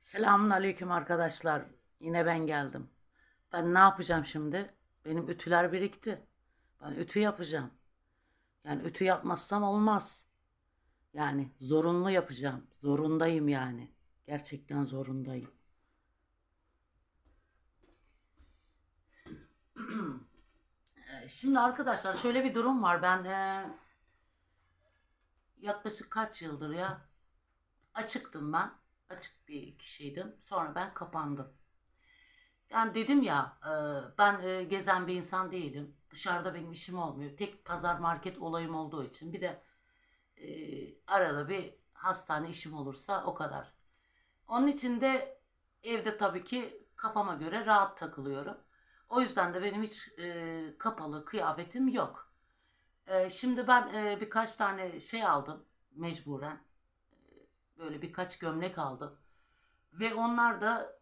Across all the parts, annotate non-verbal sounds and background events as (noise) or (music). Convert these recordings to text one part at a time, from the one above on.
Selamun aleyküm arkadaşlar. Yine ben geldim. Ben ne yapacağım şimdi? Benim ütüler birikti. Ben ütü yapacağım. Yani ütü yapmazsam olmaz. Yani zorunlu yapacağım. Zorundayım yani. Gerçekten zorundayım. (clears throat) Şimdi arkadaşlar şöyle bir durum var. Ben eee, yaklaşık kaç yıldır ya açıktım ben. Açık bir kişiydim. Sonra ben kapandım. Yani dedim ya e, ben e, gezen bir insan değilim. Dışarıda benim işim olmuyor. Tek pazar market olayım olduğu için. Bir de e, arada bir hastane işim olursa o kadar. Onun için de evde tabii ki kafama göre rahat takılıyorum. O yüzden de benim hiç kapalı kıyafetim yok. Şimdi ben birkaç tane şey aldım mecburen böyle birkaç gömlek aldım. Ve onlar da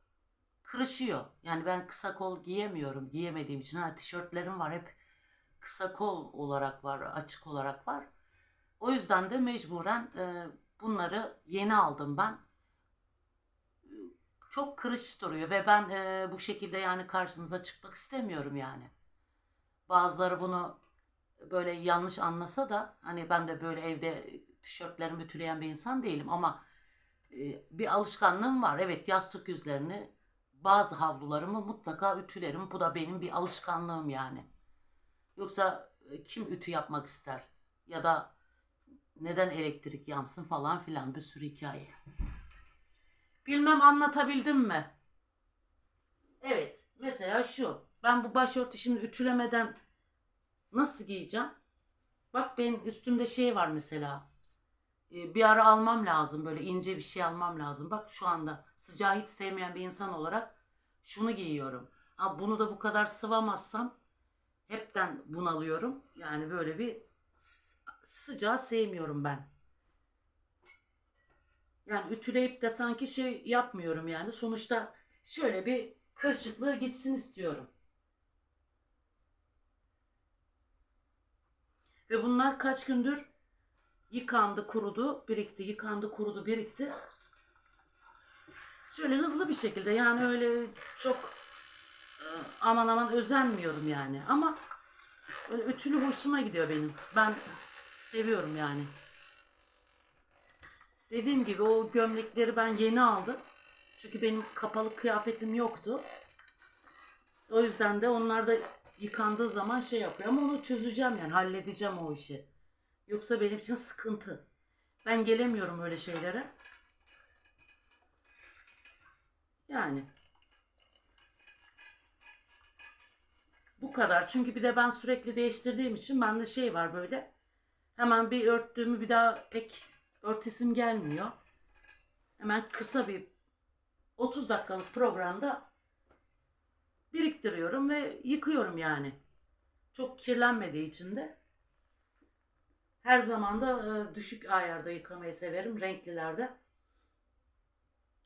kırışıyor. Yani ben kısa kol giyemiyorum. Giyemediğim için. Ha tişörtlerim var hep kısa kol olarak var, açık olarak var. O yüzden de mecburen e, bunları yeni aldım ben. Çok kırış duruyor ve ben e, bu şekilde yani karşınıza çıkmak istemiyorum yani. Bazıları bunu böyle yanlış anlasa da hani ben de böyle evde tişörtlerimi ütüleyen bir insan değilim ama e, bir alışkanlığım var. Evet yastık yüzlerini bazı havlularımı mutlaka ütülerim. Bu da benim bir alışkanlığım yani. Yoksa e, kim ütü yapmak ister? Ya da neden elektrik yansın falan filan bir sürü hikaye. Bilmem anlatabildim mi? Evet mesela şu. Ben bu başörtü şimdi ütülemeden nasıl giyeceğim? Bak benim üstümde şey var mesela. Ee, bir ara almam lazım böyle ince bir şey almam lazım. Bak şu anda sıcağı hiç sevmeyen bir insan olarak şunu giyiyorum. Ha, bunu da bu kadar sıvamazsam hepten bunalıyorum. Yani böyle bir sıcağı sevmiyorum ben. Yani ütüleyip de sanki şey yapmıyorum yani. Sonuçta şöyle bir kırışıklığı gitsin istiyorum. Ve bunlar kaç gündür yıkandı, kurudu, birikti, yıkandı, kurudu, birikti. Şöyle hızlı bir şekilde yani öyle çok e, aman aman özenmiyorum yani. Ama böyle ütülü hoşuma gidiyor benim. Ben seviyorum yani. Dediğim gibi o gömlekleri ben yeni aldım. Çünkü benim kapalı kıyafetim yoktu. O yüzden de onlar da yıkandığı zaman şey yapıyor. Ama onu çözeceğim yani halledeceğim o işi. Yoksa benim için sıkıntı. Ben gelemiyorum öyle şeylere. Yani. Bu kadar. Çünkü bir de ben sürekli değiştirdiğim için bende şey var böyle. Hemen bir örttüğümü bir daha pek örtesim gelmiyor. Hemen kısa bir 30 dakikalık programda biriktiriyorum ve yıkıyorum yani. Çok kirlenmediği için de. Her zaman da e, düşük ayarda yıkamayı severim. Renklilerde.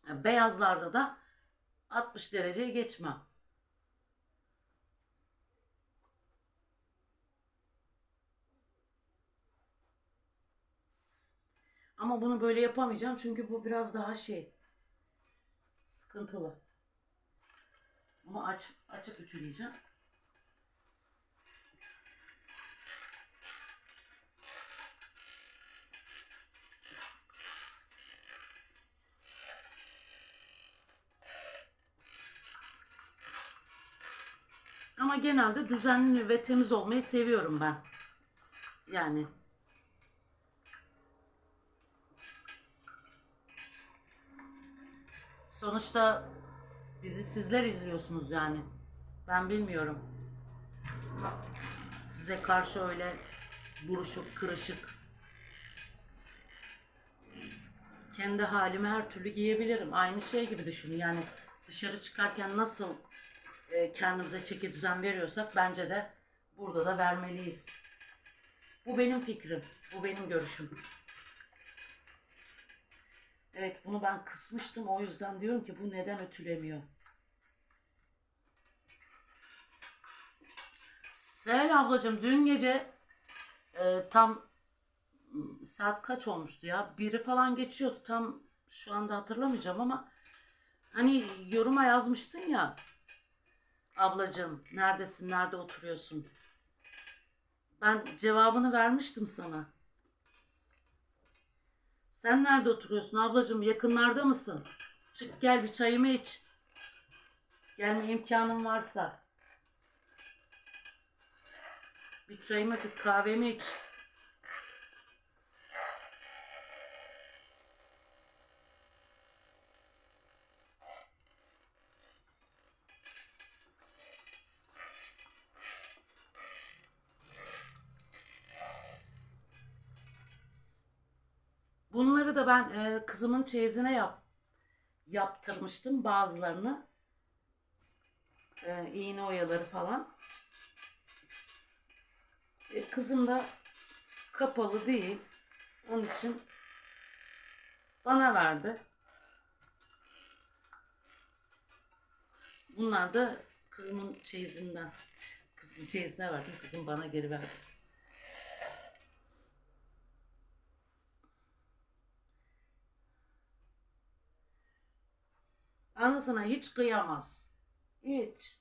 Beyazlarda da 60 dereceye geçmem. Ama bunu böyle yapamayacağım çünkü bu biraz daha şey sıkıntılı. Bunu aç açıp ütüleyeceğim. Ama genelde düzenli ve temiz olmayı seviyorum ben. Yani sonuçta bizi sizler izliyorsunuz yani. Ben bilmiyorum. Size karşı öyle buruşuk, kırışık kendi halimi her türlü giyebilirim. Aynı şey gibi düşünün. Yani dışarı çıkarken nasıl e, kendimize çeki düzen veriyorsak bence de burada da vermeliyiz. Bu benim fikrim. Bu benim görüşüm. Evet bunu ben kısmıştım. O yüzden diyorum ki bu neden ötülemiyor? Sel ablacığım dün gece e, tam saat kaç olmuştu ya? Biri falan geçiyordu. Tam şu anda hatırlamayacağım ama Hani yoruma yazmıştın ya. Ablacığım neredesin, nerede oturuyorsun? Ben cevabını vermiştim sana. Sen nerede oturuyorsun ablacığım? Yakınlarda mısın? Çık gel bir çayımı iç. Gelme imkanın varsa. Bir çayımı, bir kahvemi iç. Bunları da ben e, kızımın çeyizine yap yaptırmıştım bazılarını. E, iğne oyaları falan. E, kızım da kapalı değil. Onun için bana verdi. Bunlar da kızımın çeyizinden. Kızımın çeyizine verdim. Kızım bana geri verdi. Anasına hiç kıyamaz. Hiç.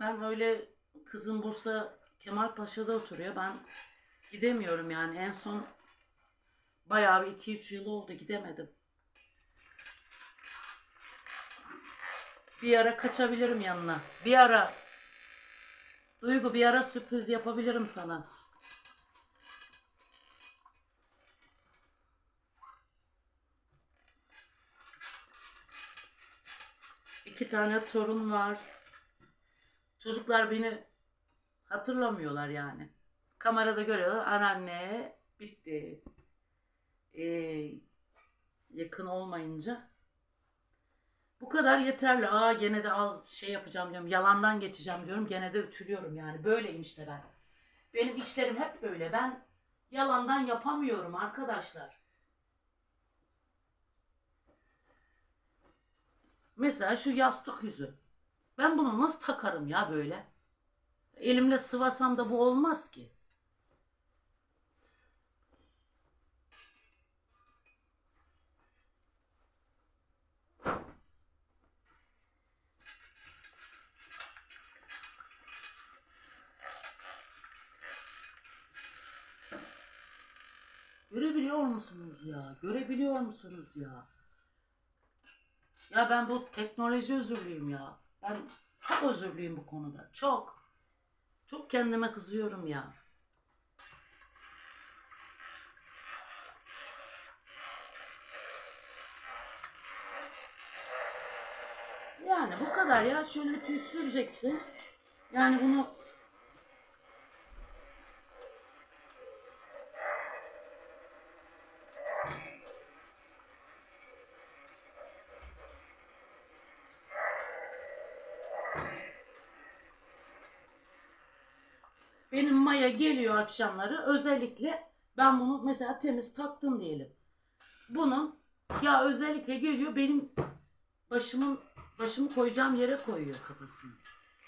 Ben öyle kızım Bursa Kemalpaşa'da oturuyor. Ben gidemiyorum yani. En son bayağı bir 2-3 yıl oldu gidemedim. Bir ara kaçabilirim yanına. Bir ara Duygu bir ara sürpriz yapabilirim sana. İki tane torun var. Çocuklar beni hatırlamıyorlar yani. Kamerada görüyorlar. Anneanne bitti. Ee, yakın olmayınca. Bu kadar yeterli. Aa gene de az şey yapacağım diyorum. Yalandan geçeceğim diyorum. Gene de ütülüyorum yani. Böyleyim işte ben. Benim işlerim hep böyle. Ben yalandan yapamıyorum arkadaşlar. Mesela şu yastık yüzü. Ben bunu nasıl takarım ya böyle? Elimle sıvasam da bu olmaz ki. Görebiliyor musunuz ya? Görebiliyor musunuz ya? Ya ben bu teknoloji özürlüyüm ya. Ben çok özürlüyüm bu konuda. Çok. Çok kendime kızıyorum ya. Yani bu kadar ya. Şöyle ütüyü süreceksin. Yani bunu Benim maya geliyor akşamları. Özellikle ben bunu mesela temiz taktım diyelim. Bunun ya özellikle geliyor benim başımın başımı koyacağım yere koyuyor kafasını.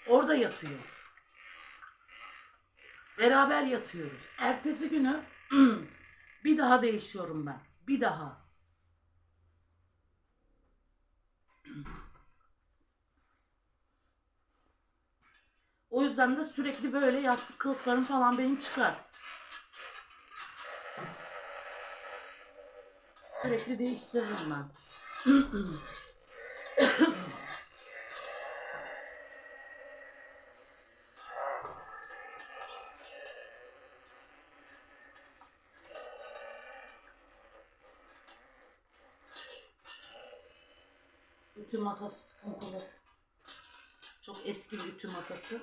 Orada yatıyor. Beraber yatıyoruz. Ertesi günü (clears throat) bir daha değişiyorum ben. Bir daha. (clears throat) O yüzden de sürekli böyle yastık kılıflarım falan benim çıkar. Sürekli değiştiririm ben. Ütü masası sıkıntılı. Çok eski bir ütü masası.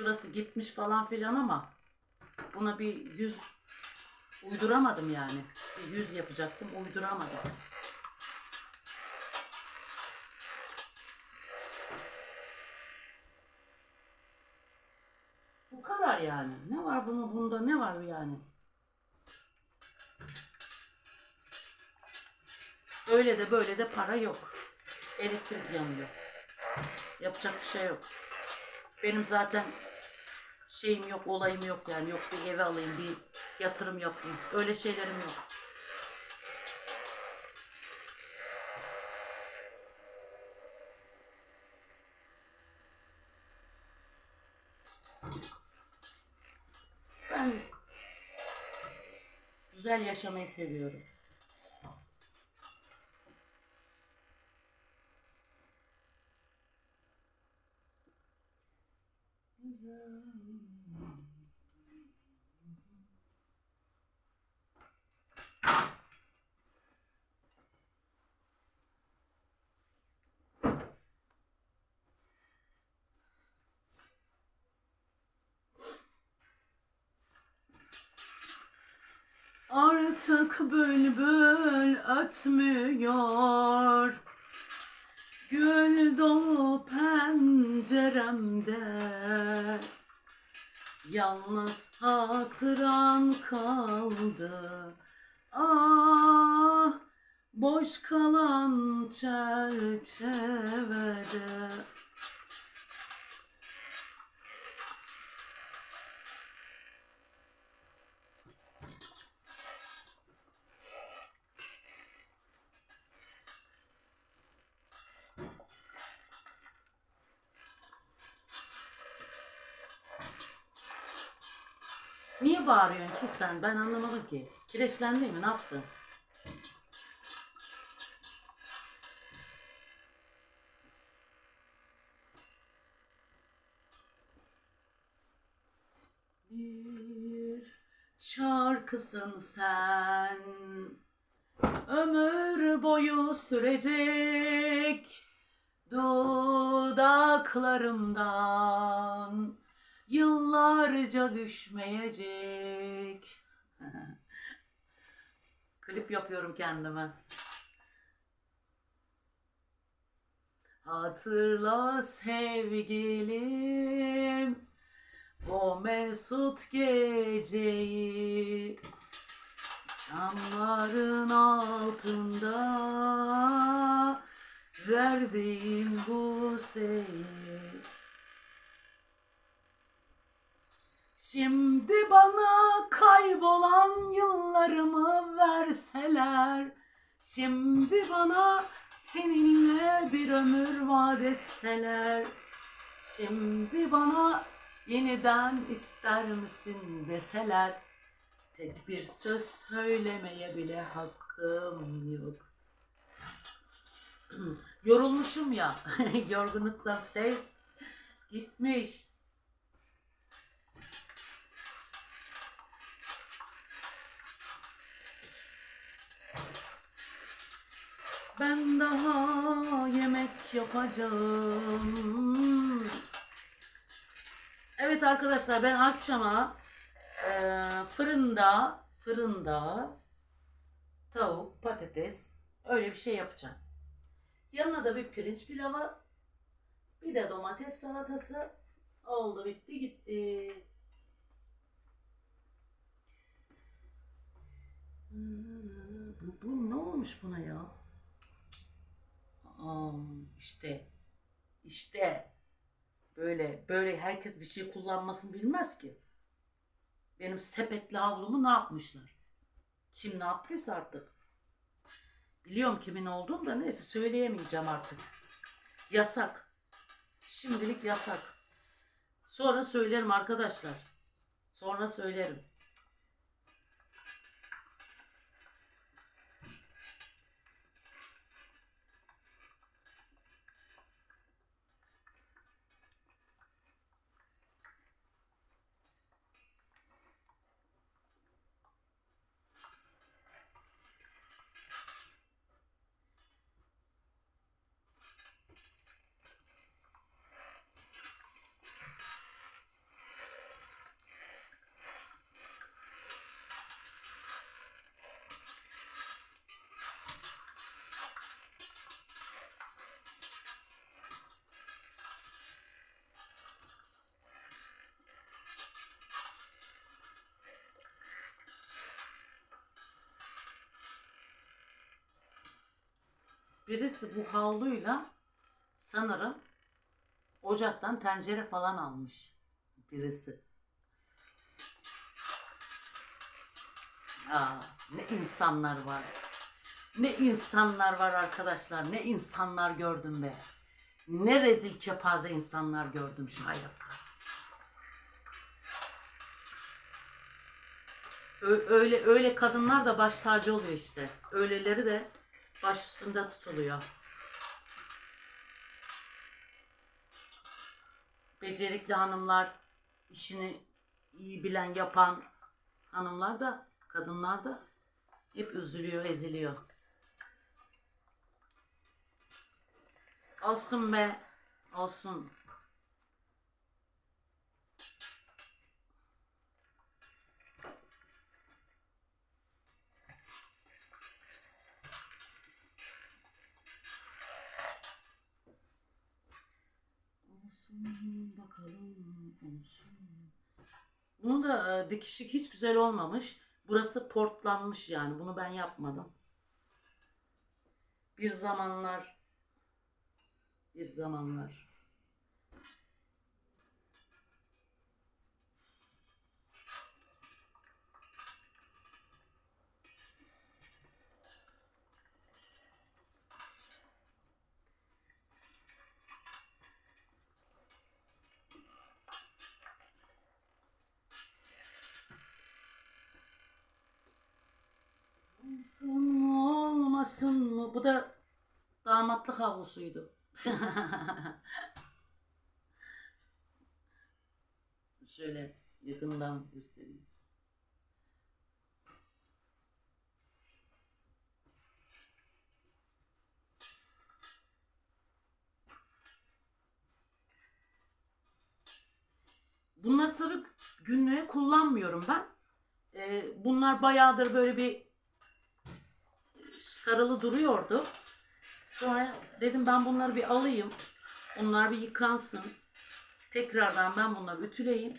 Şurası gitmiş falan filan ama buna bir yüz uyduramadım yani. Bir yüz yapacaktım uyduramadım. Bu kadar yani. Ne var bunu bunda ne var yani? Öyle de böyle de para yok. Elektrik yanıyor. Yapacak bir şey yok. Benim zaten şeyim yok, olayım yok yani. Yok bir eve alayım, bir yatırım yapayım. Öyle şeylerim yok. Ben güzel yaşamayı seviyorum. Artık bülbül ötmüyor Gül dolu penceremde. Yalnız hatıran kaldı. Ah boş kalan çerçevede Niye bağırıyorsun ki sen? Ben anlamadım ki. Kireçlendin mi? Ne yaptın? Bir şarkısın sen Ömür boyu sürecek Dudaklarımdan Yıllarca düşmeyecek. (laughs) Klip yapıyorum kendime. Hatırla sevgilim o mesut geceyi Çamların altında verdiğin bu seyi Şimdi bana kaybolan yıllarımı verseler Şimdi bana seninle bir ömür vaat etseler Şimdi bana yeniden ister misin deseler Tek bir söz söylemeye bile hakkım yok. (clears throat) Yorulmuşum ya (laughs) Yorgunluktan ses gitmiş Ben daha yemek yapacağım. Evet arkadaşlar ben akşama eee, fırında fırında tavuk, patates öyle bir şey yapacağım. Yanına da bir pirinç pilavı, bir de domates salatası oldu bitti gitti. Bu, bu ne olmuş buna ya? Aa, işte işte böyle böyle herkes bir şey kullanmasını bilmez ki. Benim sepetli havlumu ne yapmışlar? Kim ne yaptıysa artık. Biliyorum kimin olduğunu da neyse söyleyemeyeceğim artık. Yasak. Şimdilik yasak. Sonra söylerim arkadaşlar. Sonra söylerim. Birisi bu havluyla sanırım ocaktan tencere falan almış birisi. Aa, ne insanlar var. Ne insanlar var arkadaşlar. Ne insanlar gördüm be. Ne rezil kepaze insanlar gördüm şu hayatta. Ö- öyle öyle kadınlar da baş tacı oluyor işte. Öyleleri de baş üstünde tutuluyor. Becerikli hanımlar, işini iyi bilen, yapan hanımlar da, kadınlar da hep üzülüyor, eziliyor. Olsun be, olsun. Olsun bakalım olsun. Bunun da e, dikişi hiç güzel olmamış. Burası portlanmış yani. Bunu ben yapmadım. Bir zamanlar bir zamanlar Olsun mu olmasın mı? Bu da damatlık havlusuydu. (laughs) Şöyle yakından göstereyim. Bunları tabii günlüğe kullanmıyorum ben. Ee, bunlar bayağıdır böyle bir sarılı duruyordu. Sonra dedim ben bunları bir alayım. Bunlar bir yıkansın. Tekrardan ben bunları ütüleyeyim.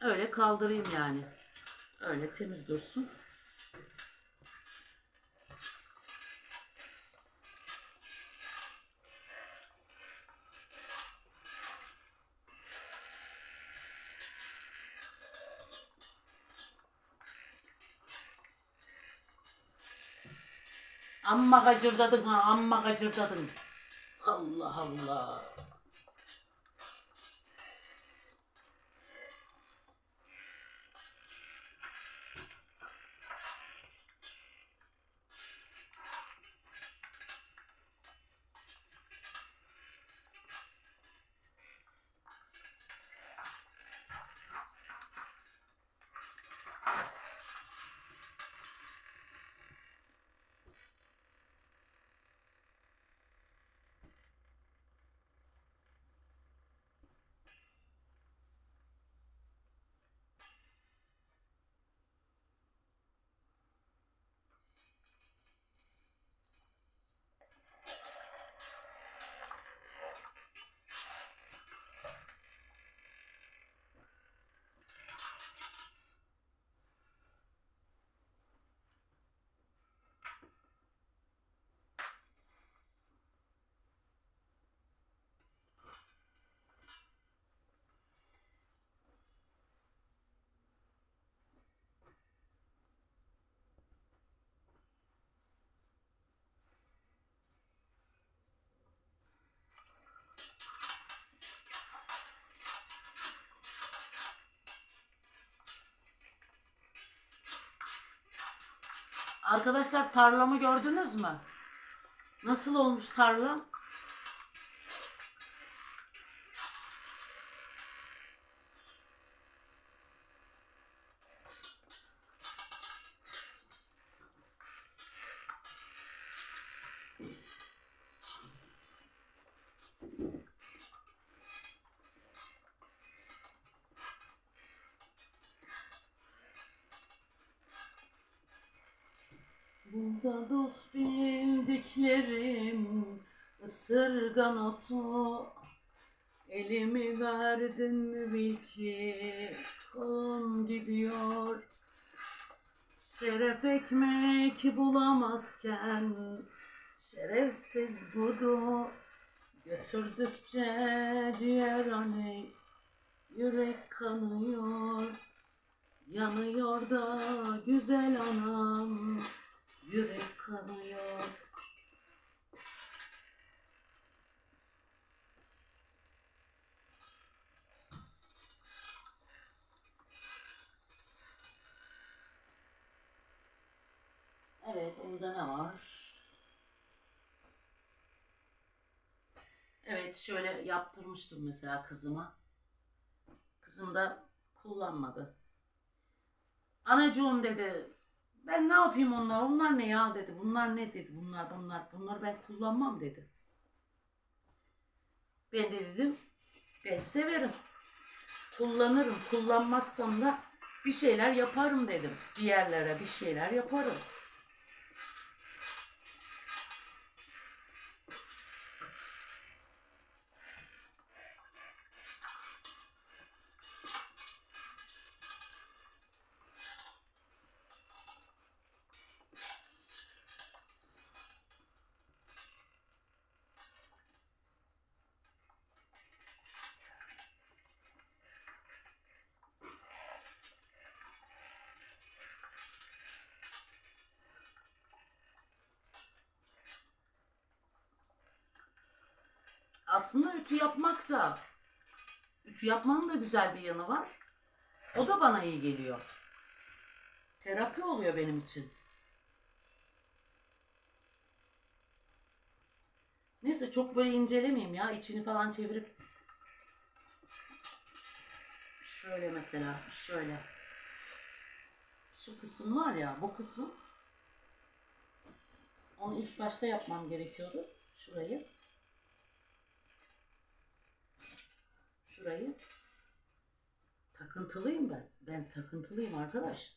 Öyle kaldırayım yani. Öyle temiz dursun. Amma gacırdadın ha, amma gacırdadın. Allah Allah. Arkadaşlar tarlamı gördünüz mü? Nasıl olmuş tarlam? Burada dost bildiklerim. Isırgan otu Elimi verdin mi bil ki kolum gidiyor. Şeref ekmek bulamazken şerefsiz budu Götürdükçe diğer anne yürek kanıyor. Yanıyor da güzel anam yürek kanıyor. Evet, onda ne var? Evet, şöyle yaptırmıştım mesela kızıma. Kızım da kullanmadı. Anacığım dedi, ben ne yapayım onlar, onlar ne ya dedi, bunlar ne dedi, bunlar bunlar, bunları ben kullanmam dedi. Ben de dedim, ben severim. Kullanırım, kullanmazsam da bir şeyler yaparım dedim. Bir yerlere bir şeyler yaparım. Aslında ütü yapmak da ütü yapmanın da güzel bir yanı var. O da bana iyi geliyor. Terapi oluyor benim için. Neyse çok böyle incelemeyeyim ya. içini falan çevirip şöyle mesela şöyle şu kısım var ya bu kısım onu ilk başta yapmam gerekiyordu. Şurayı. Şurayı. Takıntılıyım ben. Ben takıntılıyım arkadaş.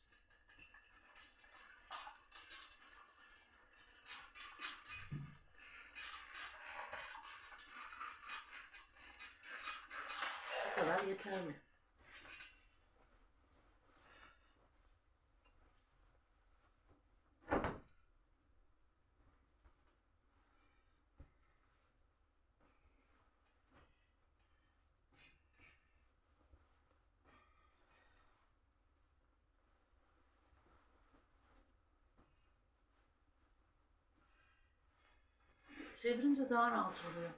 Bu kadar yeterli. Çevirince daha rahat oluyor.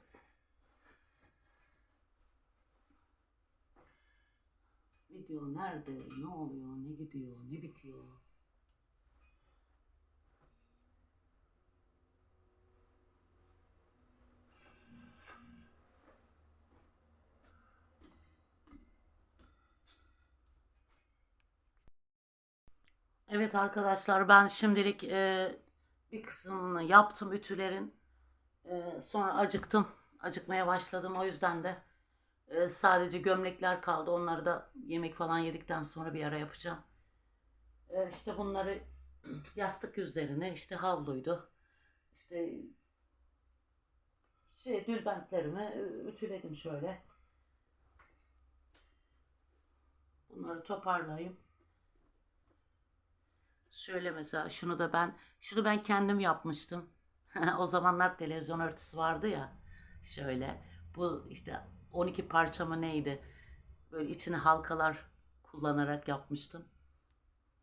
Video nerede, ne oluyor, ne gidiyor, ne bitiyor? Evet arkadaşlar ben şimdilik e, bir kısmını yaptım ütülerin. E, sonra acıktım. Acıkmaya başladım o yüzden de e, sadece gömlekler kaldı. Onları da yemek falan yedikten sonra bir ara yapacağım. E, işte bunları (clears throat) yastık yüzlerine işte havluydu. İşte şey dülbentlerimi e, ütüledim şöyle. Bunları toparlayayım. Şöyle mesela şunu da ben şunu ben kendim yapmıştım. (laughs) o zamanlar televizyon örtüsü vardı ya. Şöyle bu işte 12 parça mı neydi? Böyle içine halkalar kullanarak yapmıştım.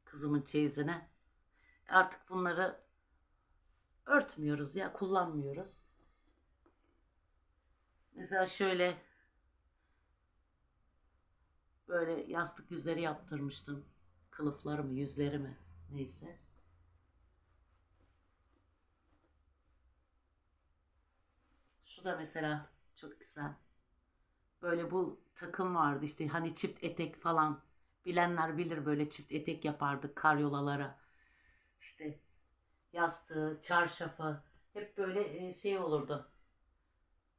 Kızımın çeyizine. Artık bunları örtmüyoruz ya kullanmıyoruz. Mesela şöyle böyle yastık yüzleri yaptırmıştım. Kılıflarımı, yüzlerimi neyse. Da mesela çok güzel. Böyle bu takım vardı işte hani çift etek falan. Bilenler bilir böyle çift etek yapardık karyolalara. İşte yastığı, çarşafı hep böyle e, şey olurdu.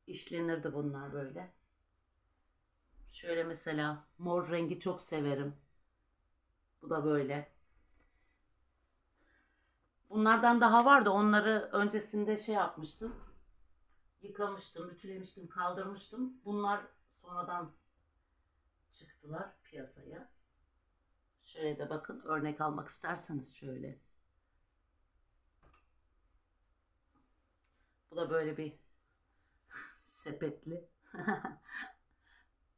İşlenirdi bunlar böyle. Şöyle mesela mor rengi çok severim. Bu da böyle. Bunlardan daha vardı. Onları öncesinde şey yapmıştım. Yıkamıştım, ütülemiştim, kaldırmıştım. Bunlar sonradan çıktılar piyasaya. Şöyle de bakın örnek almak isterseniz şöyle. Bu da böyle bir (laughs) Sepetli.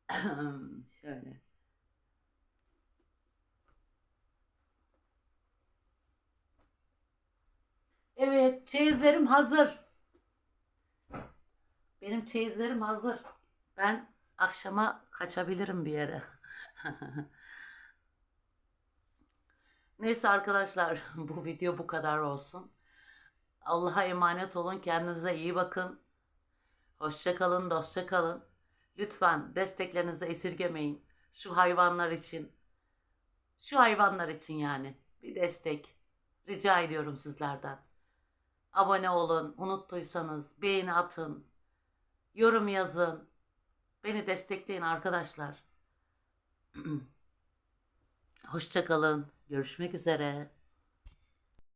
(laughs) Şöyle. Evet, çeyizlerim hazır. Benim çeyizlerim hazır. Ben akşama kaçabilirim bir yere. (laughs) Neyse arkadaşlar, bu video bu kadar olsun. Allah'a emanet olun, kendinize iyi bakın. Hoşça kalın, dostça kalın. Lütfen desteklerinizi esirgemeyin. Şu hayvanlar için. Şu hayvanlar için yani. Bir destek. Rica ediyorum sizlerden. Abone olun. Unuttuysanız beğeni atın. Yorum yazın. Beni destekleyin arkadaşlar. (clears throat) Hoşça kalın. Görüşmek üzere.